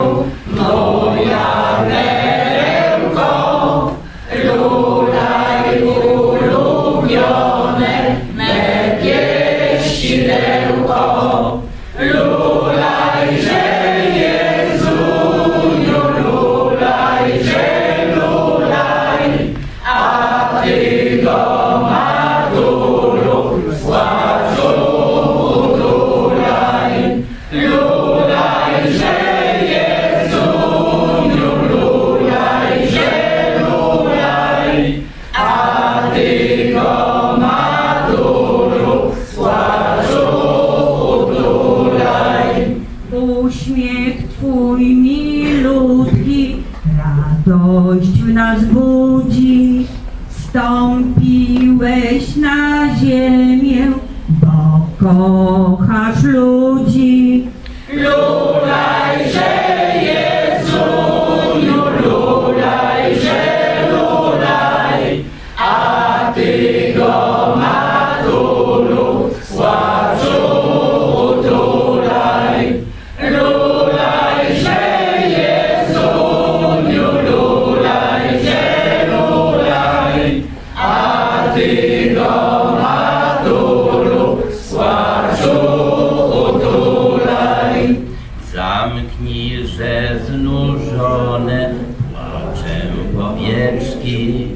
어. Kochasz ludzi. Zamknij, powieczki,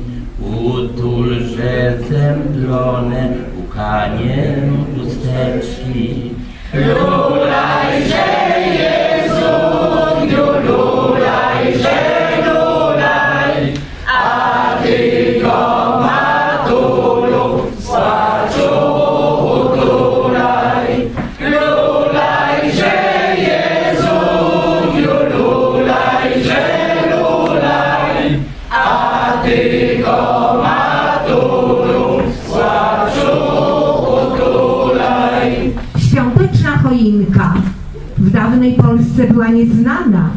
utul, że zemdlone łkaniem chusteczki. Świąteczna dawnej Polsce była nieznana.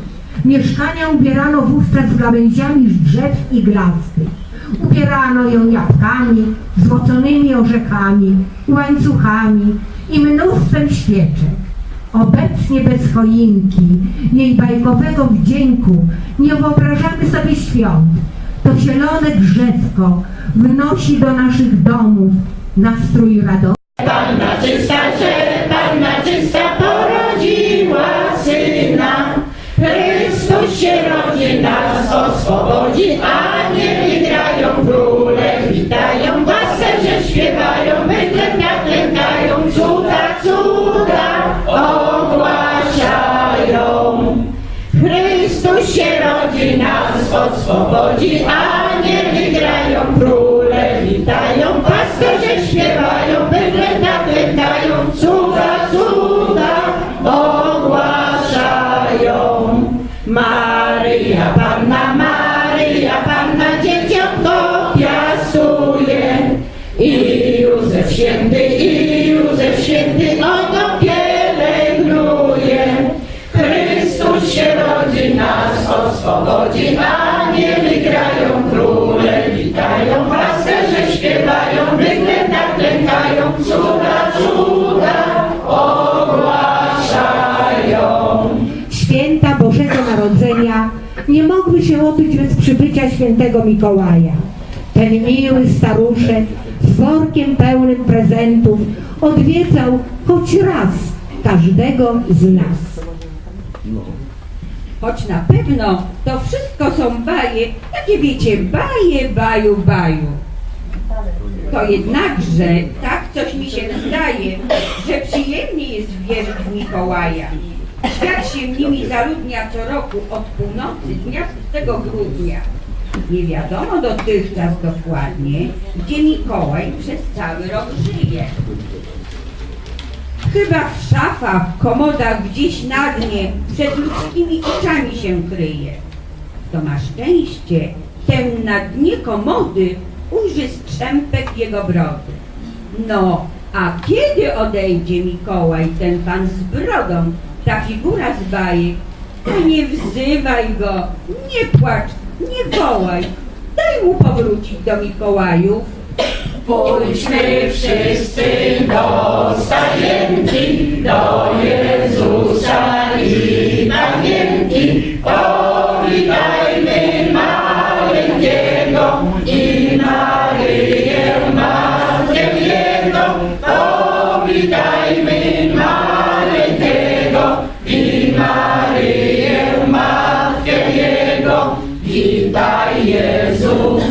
Mieszkania ubierano wówczas gałęziami z drzew iglastych. Ubierano ją jabłkami, złoconymi orzechami, łańcuchami i mnóstwem świeczek. Obecnie bez choinki, jej bajkowego wdzięku nie wyobrażamy sobie świąt. To zielone drzewko wnosi do naszych domów nastrój radości. Nas oswobodzi, anieli grają, króle witają, pasterze śpiewają, wyględa klękają, cuda, cuda ogłaszają. Maryja Panna, Maryja Panna, dzieciątko piastuje i Józef Święty, i Józef Święty ono pielęgnuje. Chrystus się rodzi, nas oswobodzi, anieli grają, króle witają, pasterze śpiewają, wyklęta klękają, cuda, cuda ogłaszają. Święta Bożego Narodzenia nie mogły się odbyć bez przybycia świętego Mikołaja. Ten miły staruszek z workiem pełnym prezentów odwiedzał choć raz każdego z nas. Choć na pewno to wszystko są baje, takie wiecie, baje, baju, baju. To jednakże tak coś mi się zdaje, że przyjemnie jest wierzyć w Mikołaja. Świat się nimi zaludnia co roku od północy dnia 6 grudnia. Nie wiadomo dotychczas dokładnie, gdzie Mikołaj przez cały rok żyje. Chyba w szafach, komodach gdzieś na dnie przed ludzkimi oczami się kryje. Kto ma szczęście, ten na dnie komody ujrzy strzępek jego brody. No, a kiedy odejdzie Mikołaj, ten pan z brodą, ta figura z bajek, to nie wzywaj go, nie płacz, nie wołaj, daj mu powrócić do Mikołajów. Pójdźmy wszyscy do stajenki, do Jezusa i panienki. Powitajmy maleńkiego i Maryję, Matkę Jego. Powitajmy maleńkiego i Maryję, Matkę Jego. Witaj Jezus.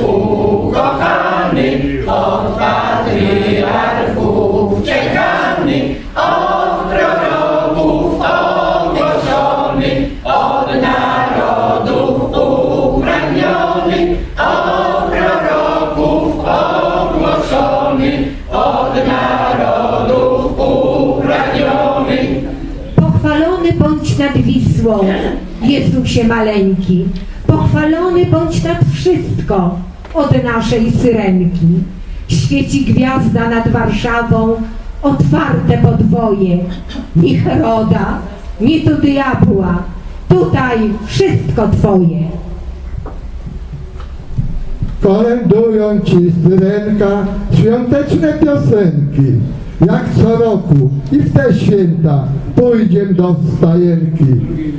Nad Wisłą, Jezusie maleńki. Pochwalony bądź nad wszystko od naszej syrenki. Świeci gwiazda nad Warszawą, otwarte podwoje. Ni Heroda, ni tu diabła, tutaj wszystko Twoje. Kolędują ci syrenka świąteczne piosenki. Jak co roku i w te święta pójdziem do stajenki.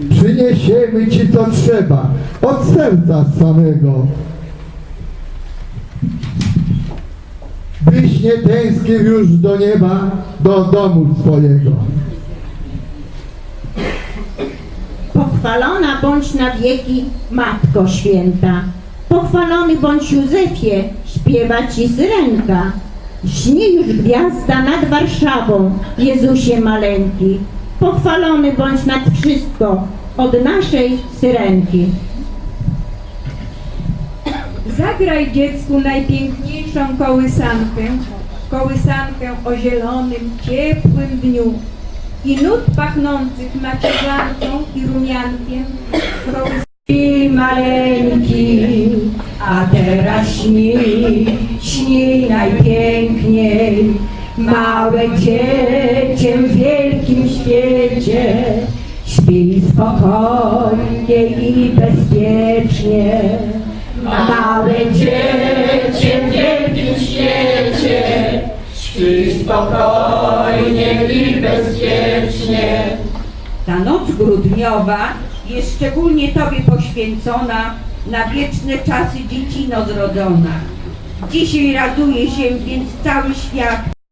Przyniesiemy ci co trzeba od serca samego. Byś nie tęsknił już do nieba, do domu swojego. Pochwalona bądź na wieki Matko Święta. Pochwalony bądź Józefie, śpiewa ci syrenka. Śni już gwiazda nad Warszawą, Jezusie maleńki. Pochwalony bądź nad wszystko od naszej syrenki. Zagraj dziecku najpiękniejszą kołysankę, kołysankę o zielonym, ciepłym dniu i nut pachnących maciezanką i rumiankiem. I maleńki, a teraz śnij, śnij najpiękniej. Małe dziecię w wielkim świecie, śpij spokojnie i bezpiecznie. Małe dziecię w wielkim świecie, Śpi spokojnie i bezpiecznie. Ta noc grudniowa jest szczególnie Tobie poświęcona, na wieczne czasy dziecino zrodzona. Dzisiaj raduje się więc cały świat.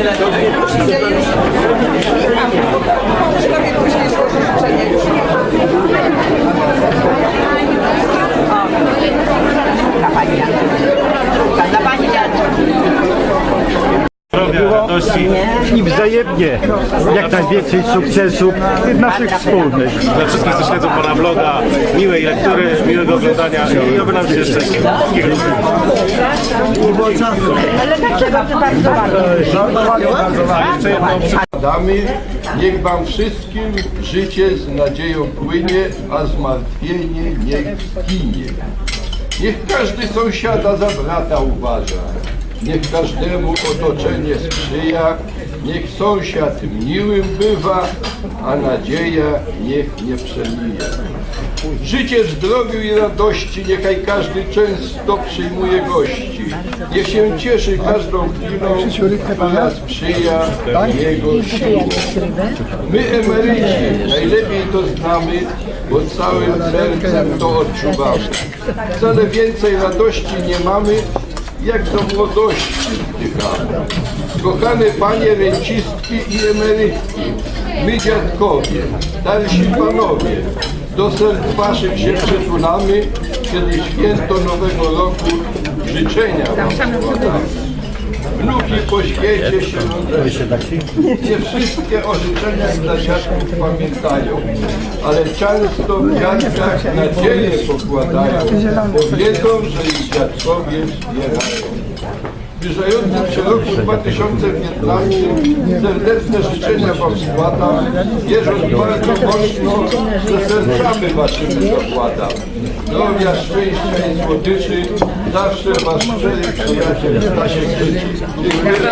zdrowia, radości i wzajemnie jak najwięcej sukcesów naszych wspólnych. Dla wszystkich, co śledzą Pana vloga, miłej lektury, miłego oglądania i oby nam się jeszcze wszystkiego. Damy, niech wam wszystkim życie z nadzieją płynie, a zmartwienie niech zginie. Niech każdy sąsiada za brata uważa, niech każdemu otoczenie sprzyja, niech sąsiad miłym bywa, a nadzieja niech nie przemija. Życie w zdrowiu i radości, niechaj każdy często przyjmuje gości. Niech się cieszy każdą chwilą, która sprzyja jego siłą. My emeryci najlepiej to znamy, bo całym sercem to odczuwamy. Wcale więcej radości nie mamy, jak do młodości wdychamy. Kochane panie rencistki i emerytki, my dziadkowie, dalsi panowie, do serc waszych się przytulamy, kiedy święto Nowego Roku życzenia wam składamy. Wnuki po świecie się rozejdą. Nie wszystkie o życzeniach dla dziadków pamiętają, ale często w dziadkach nadzieję pokładają, bo wiedzą, że ich dziadkowie wspierają. Zbliżającym się roku 2015 serdeczne życzenia Wam składam, wierząc bardzo mocno, że sercami Waszymi zakładam. Zdrowia, szczęścia i słodyczy, zawsze Wasz szczery przyjaciel Stasiek Dziękuję.